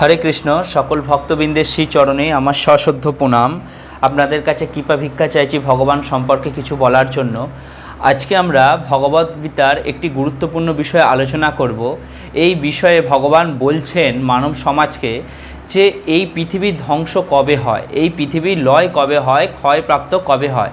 হরে কৃষ্ণ, সকল ভক্তবৃন্দের শ্রীচরণে আমার সশ্রদ্ধ প্রণাম। আপনাদের কাছে কৃপা ভিক্ষা চাইছি ভগবান সম্পর্কে কিছু বলার জন্য। আজকে আমরা ভগবদ গীতার একটি গুরুত্বপূর্ণ বিষয়ে আলোচনা করব। এই বিষয়ে ভগবান বলছেন মানব সমাজকে যে এই পৃথিবীর ধ্বংস কবে হয়, এই পৃথিবীর লয় কবে হয়, ক্ষয়প্রাপ্ত কবে হয়,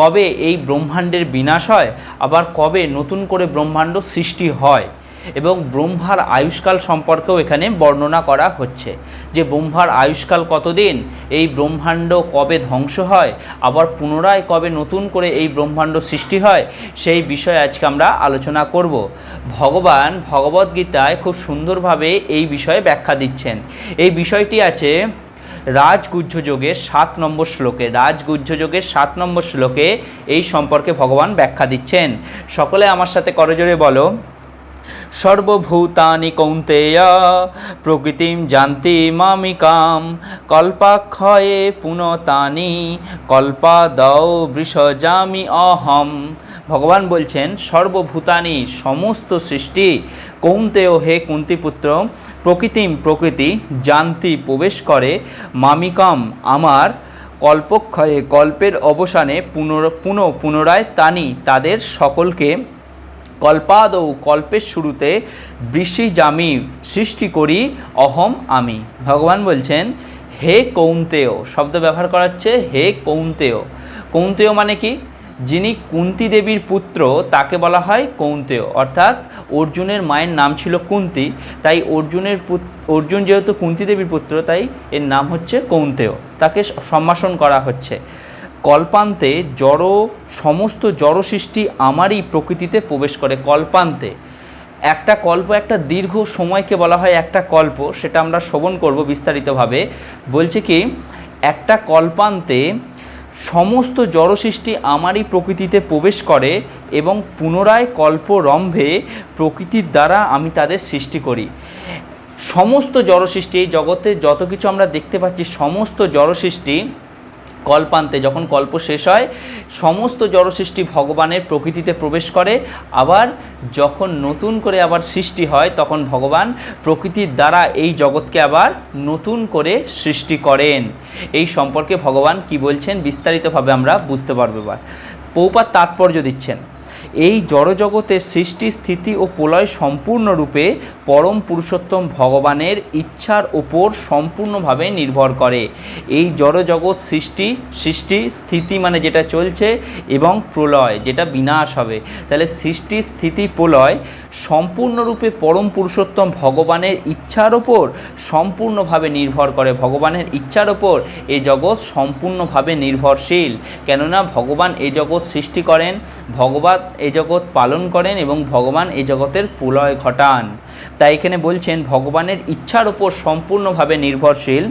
কবে এই ব্রহ্মাণ্ডের বিনাশ হয়, আবার কবে নতুন করে ব্রহ্মাণ্ড সৃষ্টি হয়। এবং ব্রহ্মার আয়ুষ্কাল সম্পর্কেও এখানে বর্ণনা করা হচ্ছে। যে ব্রহ্মার আয়ুষ্কাল কতদিন? এই ব্রহ্মাণ্ড কবে ধ্বংস হয়? আবার পুনরায় কবে নতুন করে এই ব্রহ্মাণ্ড সৃষ্টি হয়? সেই বিষয়ে আজকে আমরা আলোচনা করব। ভগবান ভগবদ্গীতায় খুব সুন্দরভাবে এই বিষয়ে ব্যাখ্যা দিচ্ছেন। এই বিষয়টি আছে রাজগুহ্য যোগের সাত নম্বর শ্লোকে। রাজগুহ্য যোগের সাত নম্বর শ্লোকে এই সম্পর্কে ভগবান ব্যাখ্যা দিচ্ছেন। সকলে আমার সাথে করজোরে বলো। সর্বভূতানি কৌন্তেয়, প্রকৃতিম জানতি মামিকাম, কল্পাক্ষয়ে পুনতানি কল্পাদৌ বৃষজামি অহম। ভগবান বলছেন, সর্বভূতানি সমস্ত সৃষ্টি, কৌন্তেয় হে কুন্তিপুত্র, প্রকৃতিম প্রকৃতি জানতি প্রবেশ করে, মামিকাম আমার কল্পক্ষয়ে কল্পের অবসানে পুনর পুনঃ পুনরায় তানি, তাদের সকলকে কল্পাদৌ কল্পের শুরুতে বৃষিজামি সৃষ্টি করি, অহম আমি। ভগবান বলছেন, হে কৌন্তেয় শব্দ ব্যবহার করা হচ্ছে, হে কৌন্তেয় কৌন্তেয় মানে কি? যিনি কুন্তি দেবীর পুত্র, তাকে বলা হয় কৌন্তেয়। অর্থাৎ অর্জুনের মায়ের নাম ছিল কুন্তি, তাই অর্জুনের অর্জুন যেহেতু কুন্তি দেবীর পুত্র, তাই এর নাম হচ্ছে কৌন্তেয়। তাকে সম্ভাষণ করা হচ্ছে। কল্পান্তে জড়, সমস্ত জড় সৃষ্টি আমারই প্রকৃতিতে প্রবেশ করে কল্পান্তে। একটা কল্প একটা দীর্ঘ সময়কে বলা হয় একটা কল্প, সেটা আমরা শ্রবণ করব বিস্তারিতভাবে। বলছে কি, একটা কল্পান্তে সমস্ত জড় সৃষ্টি আমারই প্রকৃতিতে প্রবেশ করে এবং পুনরায় কল্পরম্ভে প্রকৃতির দ্বারা আমি তাদের সৃষ্টি করি। সমস্ত জড় সৃষ্টি, এই জগতে যত কিছু আমরা দেখতে পাচ্ছি, সমস্ত জড় সৃষ্টি কল্পান্তে, যখন কল্প শেষ হয়, সমস্ত জড়সৃষ্টি ভগবানের প্রকৃতিতে প্রবেশ করে। আবার যখন নতুন করে আবার সৃষ্টি হয়, তখন ভগবান প্রকৃতির দ্বারা এই জগৎকে আবার নতুন করে সৃষ্টি করেন। এই সম্পর্কে ভগবান কি বলছেন, বিস্তারিতভাবে আমরা বুঝতে পারব এবার। পৌপার তাৎপর্য দিচ্ছেন। এই জড়জগতের সৃষ্টি, স্থিতি ও প্রলয় সম্পূর্ণরূপে পরম পুরুষোত্তম ভগবানের ইচ্ছার ওপর সম্পূর্ণভাবে নির্ভর করে। এই জড়জগৎ সৃষ্টি সৃষ্টি, স্থিতি মানে যেটা চলছে এবং প্রলয়, যেটা বিনাশ হবে। তাহলে সৃষ্টি, স্থিতি, প্রলয় সম্পূর্ণরূপে পরম পুরুষোত্তম ভগবানের ইচ্ছার ওপর সম্পূর্ণভাবে নির্ভর করে। ভগবানের ইচ্ছার ওপর এই জগৎ সম্পূর্ণভাবে নির্ভরশীল। কেননা ভগবান এই জগৎ সৃষ্টি করেন ভগবান এই জগৎ পালন করেন এবং ভগবান এই জগতের প্রলয় ঘটান। তাই এখানে বলছেন, ভগবানের ইচ্ছার ওপর সম্পূর্ণভাবে নির্ভরশীল।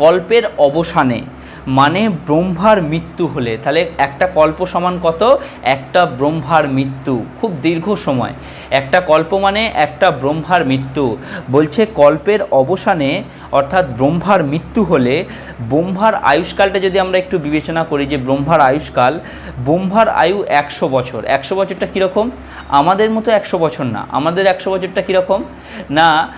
কল্পের অবসানে মানে ব্রহ্মার মৃত্যু হলে, তাহলে একটা কল্প সমান কত? একটা ব্রহ্মার মৃত্যু, খুব দীর্ঘ সময়। একটা কল্প মানে একটা ব্রহ্মার মৃত্যু। বলছে কল্পের অবসানে, অর্থাৎ ব্রহ্মার মৃত্যু হলে, ব্রহ্মার আয়ুষ্কালটা যদি আমরা একটু বিবেচনা করি যে ব্রহ্মার আয়ুষ্কাল, ব্রহ্মার আয়ু একশো বছর। একশো বছরটা কীরকম? আমাদের মতো একশো বছর না। আমাদের একশো বছরটা কীরকম? না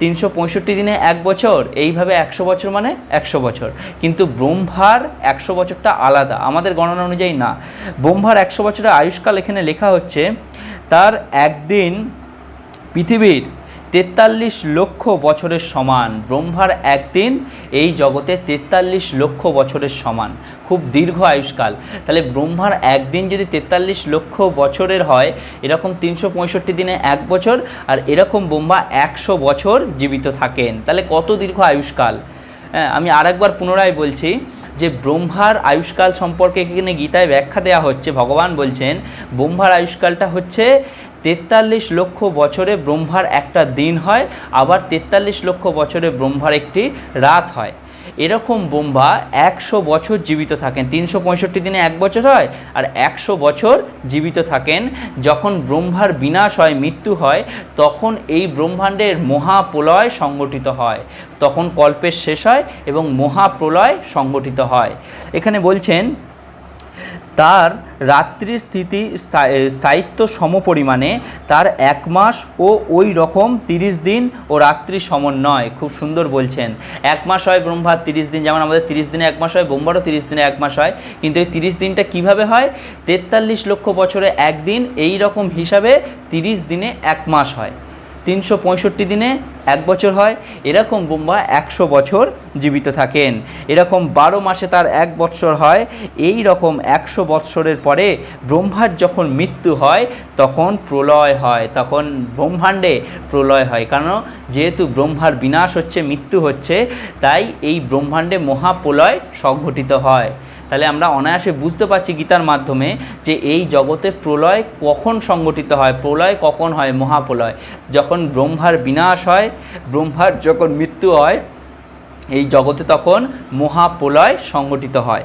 তিনশো পঁয়ষট্টি দিনে এক বছর, এইভাবে একশো বছর মানে একশো বছর। কিন্তু ব্রহ্মার একশো বছরটা আলাদা, আমাদের গণনা অনুযায়ী না। ব্রহ্মার একশো বছরের আয়ুষ্কাল এখানে লেখা হচ্ছে, তার একদিন পৃথিবীর তেতাল্লিশ লক্ষ বছরের সমান। ব্রহ্মার একদিন এই জগতে তেতাল্লিশ লক্ষ বছরের সমান। খুব দীর্ঘ আয়ুষ্কাল। তাহলে ব্রহ্মার একদিন যদি তেতাল্লিশ লক্ষ বছরের হয়, এরকম তিনশো পঁয়ষট্টি দিনে এক বছর আর এরকম ব্রহ্মা একশো বছর জীবিত থাকেন। তাহলে কত দীর্ঘ আয়ুষ্কাল? হ্যাঁ আমি আরেকবার পুনরায় বলছি যে ব্রহ্মার আয়ুষ্কাল সম্পর্কে এখানে গীতায় ব্যাখ্যা দেওয়া হচ্ছে। ভগবান বলছেন, ব্রহ্মার আয়ুষ্কালটা হচ্ছে তেতাল্লিশ লক্ষ বছরে ব্রহ্মার একটা দিন হয়, আবার তেতাল্লিশ লক্ষ বছরে ব্রহ্মার একটি রাত হয়। এরকম ব্রহ্মা একশো বছর জীবিত থাকেন। তিনশো পঁয়ষট্টি দিনে এক বছর হয় আর একশো বছর জীবিত থাকেন। যখন ব্রহ্মার বিনাশ হয়, মৃত্যু হয়, তখন এই ব্রহ্মাণ্ডের মহাপ্রলয় সংগঠিত হয়। তখন কল্পের শেষ হয় এবং মহাপ্রলয় সংগঠিত হয়। এখানে বলছেন তার রাত্রি স্থিতি স্থায়ী- স্থায়িত্ব সমপরিমাণে তার এক মাস ও ওই রকম তিরিশ দিন ও রাত্রি সমন্বয়। খুব সুন্দর বলছেন। এক মাস হয় ব্রহ্মার তিরিশ দিন, যেমন আমাদের তিরিশ দিনে এক মাস হয়, ব্রহ্মারও তিরিশ দিনে এক মাস হয়। কিন্তু এই তিরিশ দিনটা কীভাবে হয়? তেতাল্লিশ লক্ষ বছরে একদিন এই রকম হিসাবে তিরিশ দিনে এক মাস হয়। তিনশো পঁয়ষট্টি দিনে এক বছর হয়, এরকম ব্রহ্মা একশো বছর জীবিত থাকেন। এরকম বারো মাসে তার এক বৎসর হয়, এই রকম একশো বৎসরের পরে ব্রহ্মার যখন মৃত্যু হয়, তখন প্রলয় হয়, তখন ব্রহ্মাণ্ডে প্রলয় হয়। কারণ যেহেতু ব্রহ্মার বিনাশ হচ্ছে, মৃত্যু হচ্ছে, তাই এই ব্রহ্মাণ্ডে মহাপ্রলয় সংঘটিত হয়। তাহলে আমরা অনায়াসে বুঝতে পারছি গীতার মাধ্যমে যে এই জগতে প্রলয় কখন সংগঠিত হয়, প্রলয় কখন হয়, মহাপ্রলয়। যখন ব্রহ্মার বিনাশ হয়, ব্রহ্মার যখন মৃত্যু হয়, এই জগতে তখন মহাপ্রলয় সংগঠিত হয়।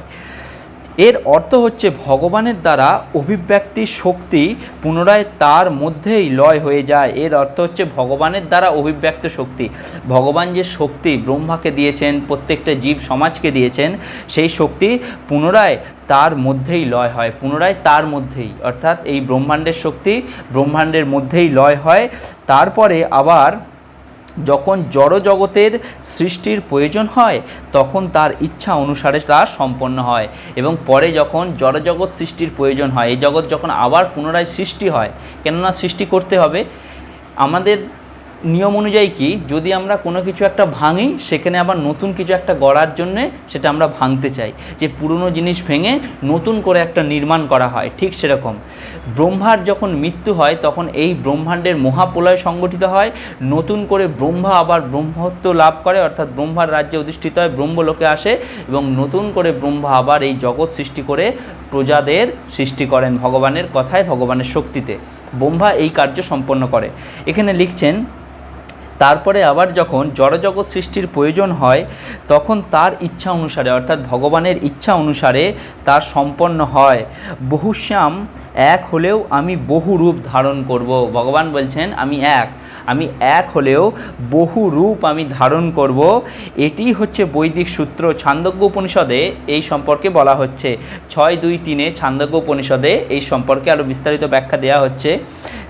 এর অর্থ হচ্ছে ভগবানের দ্বারা অভিব্যক্তি শক্তি পুনরায় তার মধ্যেই লয় হয়ে যায়। এর অর্থ হচ্ছে ভগবানের দ্বারা অভিব্যক্ত শক্তি। ভগবান যে শক্তি ব্রহ্মাকে দিয়েছেন, প্রত্যেকটা জীব সমাজকে দিয়েছেন, সেই শক্তি পুনরায় তার মধ্যেই লয় হয়, পুনরায় তার মধ্যেই। অর্থাৎ এই ব্রহ্মাণ্ডের শক্তি ব্রহ্মাণ্ডের মধ্যেই লয় হয়। তারপরে আবার যখন জড়জগতের সৃষ্টির প্রয়োজন হয়, তখন তার ইচ্ছা অনুসারে তা সম্পন্ন হয় এবং পরে যখন জড়জগৎ সৃষ্টির প্রয়োজন হয়, এই জগৎ যখন আবার পুনরায় সৃষ্টি হয়, কেননা সৃষ্টি করতে হবে, আমাদের নিয়ম অনুযায়ী কি? যদি আমরা কোনো কিছু একটা ভাঙি, সেখানে আবার নতুন কিছু একটা গড়ার জন্যে সেটা আমরা ভাঙতে চাই। যে পুরনো জিনিস ভেঙে নতুন করে একটা নির্মাণ করা হয়, ঠিক সেরকম। ব্রহ্মার যখন মৃত্যু হয়, তখন এই ব্রহ্মাণ্ডের মহাপ্রলয় সংগঠিত হয়। নতুন করে ব্রহ্মা আবার ব্রহ্মত্ব লাভ করে, অর্থাৎ ব্রহ্মার রাজ্যে অধিষ্ঠিত হয়, ব্রহ্মলোকে আসে এবং নতুন করে ব্রহ্মা আবার এই জগৎ সৃষ্টি করে প্রজাদের সৃষ্টি করেন ভগবানের কথায়, ভগবানের শক্তিতে। ব্রহ্মা এই কার্য সম্পন্ন করে। এখানে লিখছেন তারপরে আবার যখন জড়জগৎ সৃষ্টির প্রয়োজন হয়, তখন তার ইচ্ছা অনুসারে, অর্থাৎ ভগবানের ইচ্ছা অনুসারে তার সম্পন্ন হয়। বহুশ্যাম এক হলেও আমি বহু রূপ ধারণ করব। ভগবান বলছেন, আমি এক। আমি এক হলেও বহু রূপ আমি ধারণ করব। এটি হচ্ছে বৈদিক সূত্র ছান্দজ্ঞ উপনিষদে এই সম্পর্কে বলা হচ্ছে। ছয় দুই তিনে ছান্দজ্ঞ উপনিষদে এই সম্পর্কে আরও বিস্তারিত ব্যাখ্যা দেওয়া হচ্ছে।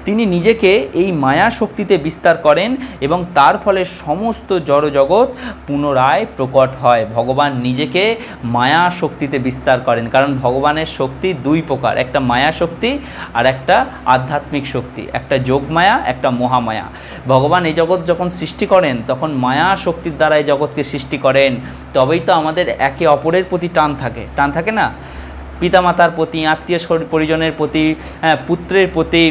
তিনি নিজেকে এই মায়া শক্তিতে বিস্তার করেন এবং তার ফলে সমস্ত জড়জগৎ পুনরায় প্রকট হয়। ভগবান নিজেকে মায়া শক্তিতে বিস্তার করেন, কারণ ভগবানের শক্তি দুই প্রকার, একটা মায়া শক্তি আর একটা আধ্যাত্মিক শক্তি, একটা যোগমায়া, একটা মহামায়া। ভগবান এই জগৎ যখন সৃষ্টি করেন, তখন মায়া শক্তির দ্বারা এই জগৎকে সৃষ্টি করেন। তবেই তো আমাদের একে অপরের প্রতি টান থাকে। টান থাকে না? পিতামাতার প্রতি, আত্মীয় পরিজনের প্রতি পুত্রের প্রতি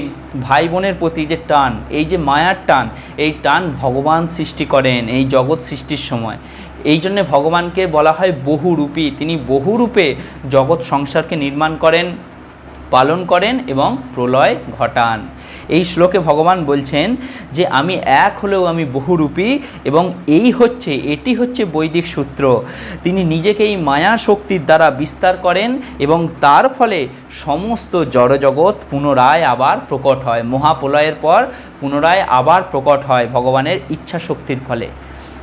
ভাই বোনের প্রতি যে টান, এই যে মায়ার টান, এই টান ভগবান সৃষ্টি করেন এই জগৎ সৃষ্টির সময়। এই জন্যে ভগবানকে বলা হয় বহুরূপী। তিনি বহুরূপে জগৎ সংসারকে নির্মাণ করেন। পালন করেন এবং প্রলয় ঘটান। এই শ্লোকে ভগবান বলছেন যে, আমি এক হলেও আমি বহুরূপী এবং এই হচ্ছে, এটি হচ্ছে বৈদিক সূত্র। তিনি নিজেকে এই মায়া শক্তির দ্বারা বিস্তার করেন এবং তার ফলে সমস্ত জড়জগৎ পুনরায় আবার প্রকট হয়। মহাপ্রলয়ের পর পুনরায় আবার প্রকট হয় ভগবানের ইচ্ছা শক্তির ফলে।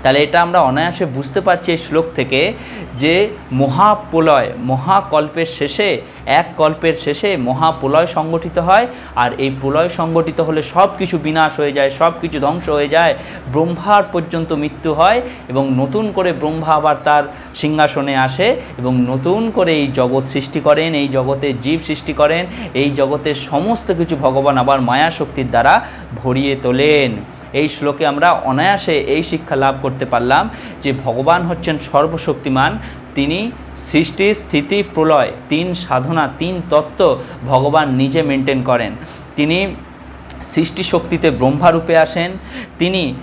তাহলে এটা আমরা অনায়াসে বুঝতে পারছি এই শ্লোক থেকে যে মহাপ্রলয়, মহাকল্পের শেষে, এক কল্পের শেষে মহাপ্রলয় সংগঠিত হয় আর এই প্রলয় সংগঠিত হলে সব কিছু বিনাশ হয়ে যায় সব কিছু ধ্বংস হয়ে যায়, ব্রহ্মার পর্যন্ত মৃত্যু হয় এবং নতুন করে ব্রহ্মা আবার তার সিংহাসনে আসে এবং নতুন করে এই জগৎ সৃষ্টি করেন, এই জগতে জীব সৃষ্টি করেন, এই জগতের সমস্ত কিছু ভগবান আবার মায়া শক্তির দ্বারা ভরিয়ে তোলেন। এই শ্লোকে আমরা অনায়াসে এই শিক্ষা লাভ করতে পারলাম যে ভগবান হচ্ছেন সর্বশক্তিমান। তিনি সৃষ্টি, স্থিতি, প্রলয়, তিন সাধনা, তিন তত্ত্ব ভগবান নিজে মেনটেন করেন। তিনি সৃষ্টি শক্তিতে ব্রহ্মারূপে আসেন, তিনি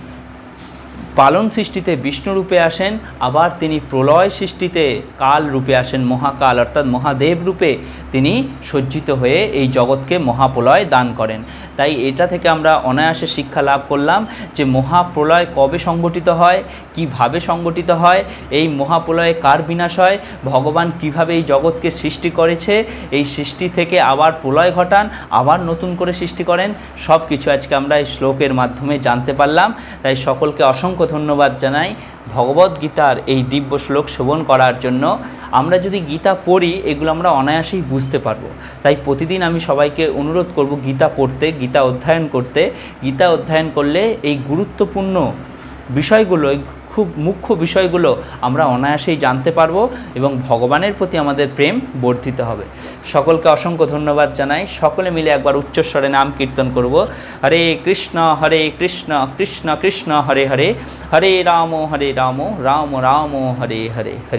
পালন সৃষ্টিতে বিষ্ণু রূপে আসেন, আবার তিনি প্রলয় সৃষ্টিতে কাল রূপে আসেন, মহাকাল অর্থাৎ মহাদেব রূপে। তিনি সজ্জিত হয়ে এই জগৎকে মহাপ্রলয় দান করেন। তাই এটা থেকে আমরা অনায়াসে শিক্ষা লাভ করলাম যে মহাপ্রলয় কবে সংগঠিত হয়, কীভাবে সংগঠিত হয়, এই মহাপ্রলয়ে কার বিনাশ হয়, ভগবান কীভাবে এই জগৎকে সৃষ্টি করেছে, এই সৃষ্টি থেকে আবার প্রলয় ঘটান, আবার নতুন করে সৃষ্টি করেন সব কিছু আজকে আমরা এই শ্লোকের মাধ্যমে জানতে পারলাম। তাই সকলকে অসংখ্য ধন্যবাদ জানাই। ভগবদ গীতার এই দিব্য শ্লোক শ্রবণ করার জন্য আমরা যদি গীতা পড়ি, এগুলো আমরা অনায়াসেই বুঝতে পারব। তাই প্রতিদিন আমি সবাইকে অনুরোধ করব গীতা পড়তে, গীতা অধ্যয়ন করতে। গীতা অধ্যয়ন করলে এই গুরুত্বপূর্ণ বিষয়গুলো খুব মুখ্য বিষয়গুলো আমরা অনায়াসেই জানতে পারব এবং ভগবানের প্রতি আমাদের প্রেম বর্ধিত হবে। সকলকে অসংখ্য ধন্যবাদ জানাই। সকলে মিলে একবার উচ্চস্বরে নাম কীর্তন করব। হরে কৃষ্ণ হরে কৃষ্ণ কৃষ্ণ কৃষ্ণ, হরে হরে। হরে রাম হরে রাম রাম রাম, হরে হরে হরে।